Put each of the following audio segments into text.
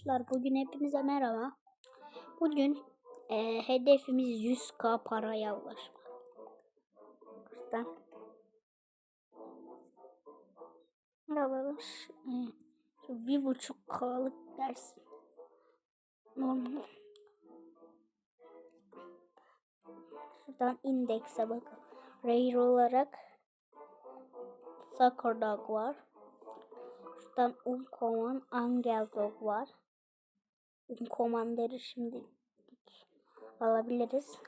Arkadaşlar bugün hepinize merhaba. Bugün e, hedefimiz 100k paraya ulaşmak. Buradan. Buraları ş- e, bir buçuk k'lık ders. Normal. Şuradan indekse bakın. Rare olarak Soccer Dog var. Şuradan Uncommon Angel Dog var. Uncommander'i şimdi alabiliriz.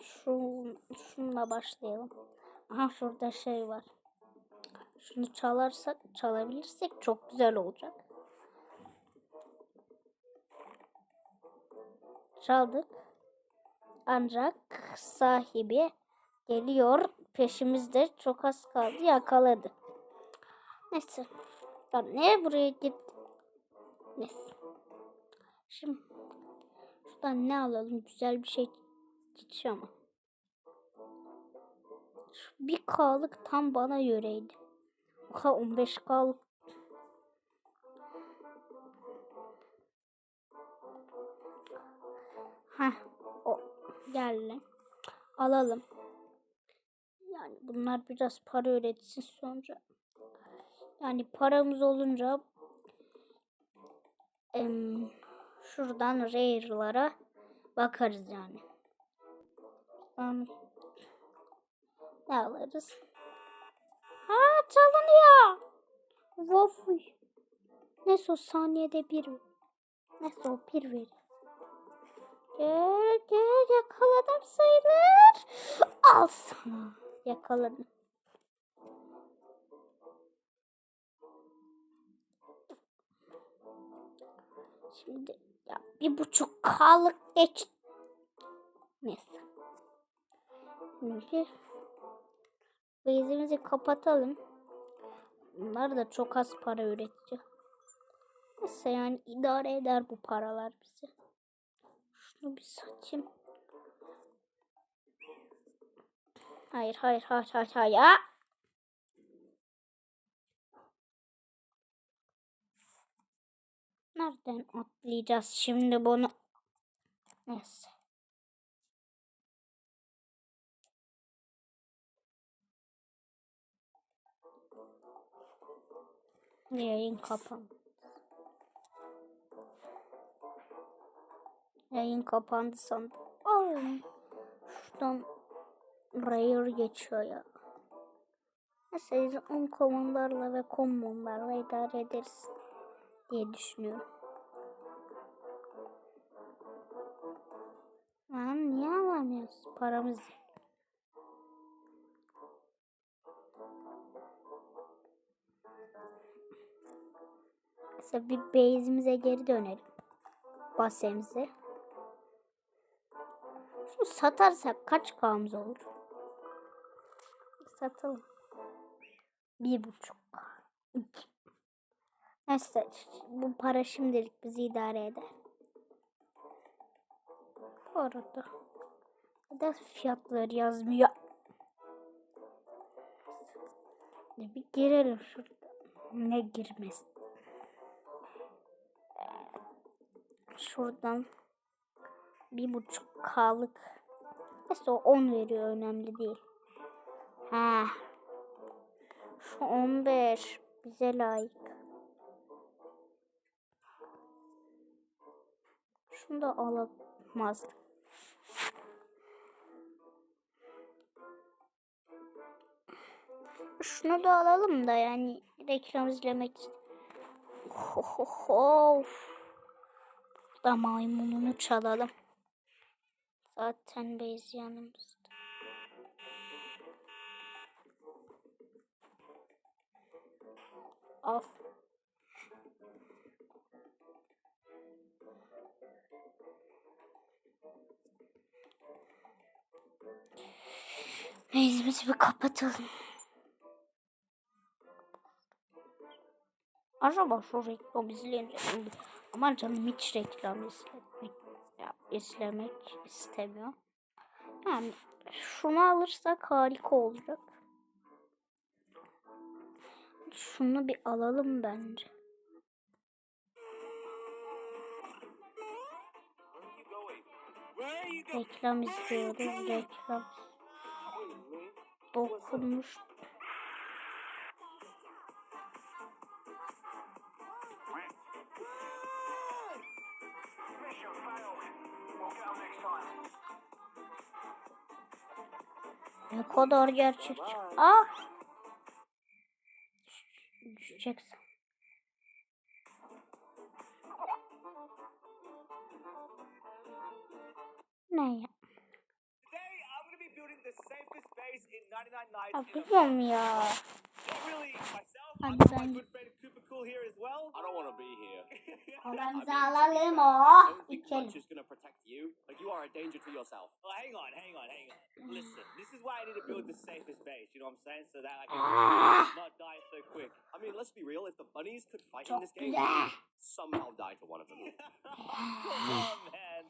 Şu, şununla başlayalım. Aha şurada şey var. Şunu çalarsak, çalabilirsek çok güzel olacak. Çaldık. Ancak sahibi geliyor. Peşimizde çok az kaldı. Yakaladı. Neyse. Ben ne buraya git? Neyse. Şimdi şuradan ne alalım? Güzel bir şey geçiyor ama. Şu bir K'lık tam bana göreydi. Oha 15 K'lık. Heh. O geldi. Alalım. Yani bunlar biraz para üretsin sonra. Yani paramız olunca em, şuradan rare'lara bakarız yani. Ne alırız? Ha çalınıyor. Waffle. Neyse o saniyede bir. Neyse o bir verir. Gel gel yakaladım sayılır. Al sana. Yakaladım. Şimdi ya bir buçuk kalık geç. Neyse. Şimdi bezimizi kapatalım. Bunlar da çok az para üretici. Neyse yani idare eder bu paralar bize. Şunu bir satayım. Hayır hayır hayır hayır hayır. Nereden atlayacağız şimdi bunu? Neyse. Yayın kapandı. Yayın kapandı sandım. Oh. Şuradan Rare geçiyor ya. Neyse 10 komandarla ve kommonlarla idare ederiz diye düşünüyorum. Lan niye alamıyoruz paramız? Mesela bir base'imize geri dönelim. Basemize. Şunu satarsak kaç kağımız olur? Satalım. Bir buçuk. İki. Neyse bu para şimdilik bizi idare eder. Bu arada da fiyatları yazmıyor. Bir girelim şurada. Ne girmez. Şuradan bir buçuk kalık. Neyse o 10 veriyor önemli değil. Ha. Şu 15 bize layık. Şunu da alamazdım. Şunu da alalım da yani reklam izlemek için. Ho ho ho. Da maymununu çalalım. Zaten bez yanımızda. Al. Meclimizi bir kapatalım. Acaba şu reklam izleyince ama canım hiç reklam izlemek, ya, izlemek istemiyor. Yani şunu alırsak harika olacak. Şunu bir alalım bence. Reklam istiyoruz, reklam. Okunmuş. Ne kadar gerçekçi. Ah! Düşeceksin. Ne ya? I've got my sen good friend Cooper Cool here as well. I don't want to be here. Paramızı alalım o. İçelim. just going to protect you. Like you are a danger to yourself. Well, hang on, hang on, hang on. Listen, this is why I need to build the safest base. You know what I'm saying? So that I can not die so quick. I mean, let's be real. If the bunnies could fight in Çok this game, güzel. somehow die to one of them. Come on, man.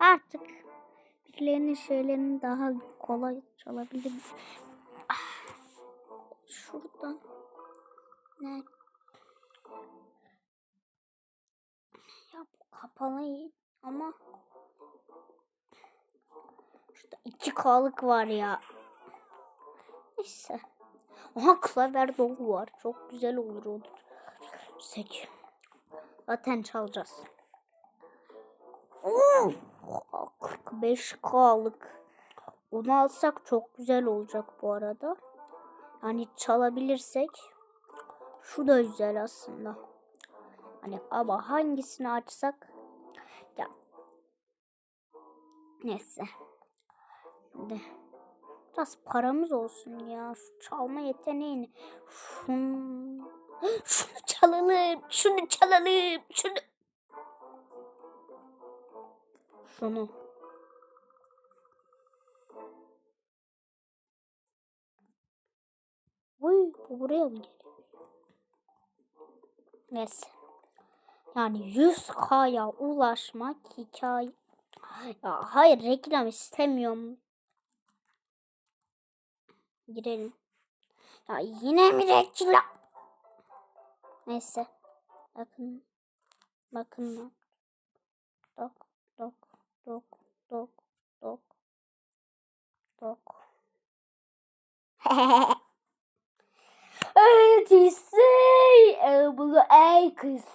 Artık birilerinin şeylerini daha kolay çalabilirim. Ah. Şuradan. Ne? Ya bu kapalı iyi ama şurada iki kalık var ya. Neyse. Aha klaver dolu var. Çok güzel olur olur. Sek. Zaten çalacağız. Oo, 45 kalık. Onu alsak çok güzel olacak bu arada. Yani çalabilirsek şu da güzel aslında. Hani ama hangisini açsak ya neyse. Şimdi biraz paramız olsun ya. Şu çalma yeteneğini. Şunu, şunu çalalım. Şunu çalalım. Şunu şunu. Bu buraya mı geliyor? Neyse. Yani 100K'ya ulaşmak hikaye. Ya hayır reklam istemiyorum. Girelim. Ya yine mi reklam? Neyse. Bakın. Bakın. Dok, dok, dok, dok, dok, dok. Öyle say, bunu ay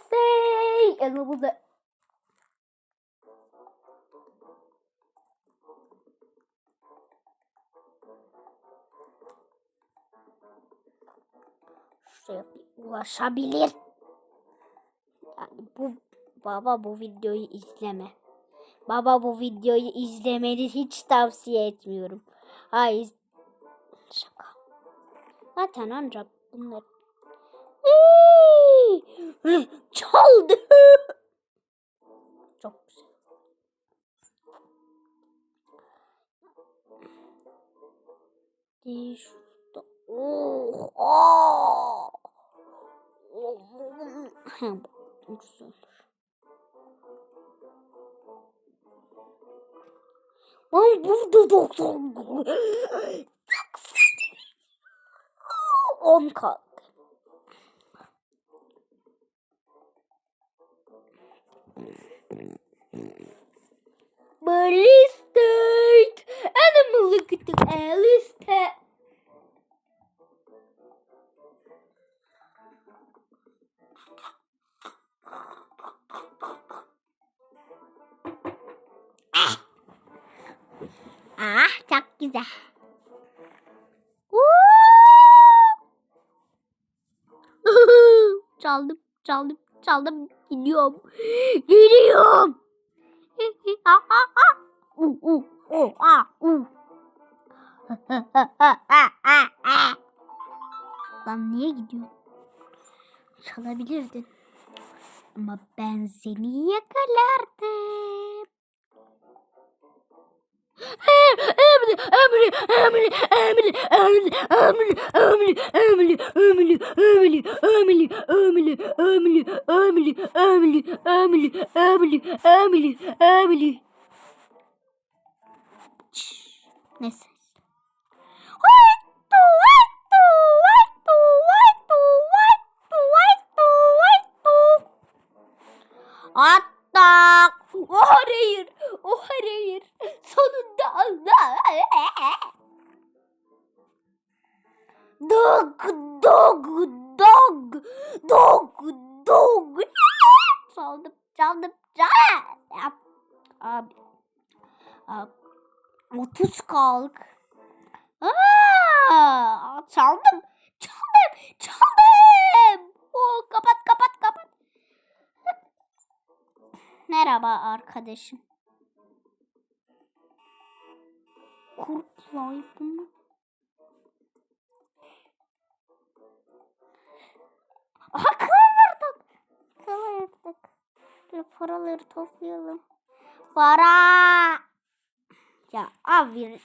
say, bunu Şuraya bir ulaşabilir. Yani bu baba bu videoyu izleme. Baba bu videoyu izlemeni hiç tavsiye etmiyorum. Hayır. Şaka. Zaten ancak bunlar. Iiii! Çaldı. Çok güzel. Di şurada. Oh, aa! Hem güzel. Ay burada doktor. On kaldı. Ballistic animal look at the ballistic. Ah çok güzel. Çaldım, çaldım, çaldım. Gidiyorum. Gidiyorum. Lan niye gidiyorsun? Çalabilirdin. Ama ben seni yakalardım. Emily, Emily, Emily, Emily, Emily, Emily, Emily, Emily, Emily, Emily, Emily, Emily, Emily, Emily, Emily, Emily, Emily, Emily. Neyse. Çaldım, çaldım, çaldım. Abi, abi, 30 kalk. Aa, çaldım, çaldım, çaldım. Oo, kapat, kapat, kapat. Merhaba arkadaşım. Kurtlayıp Dur paraları toplayalım. Para. Ya abi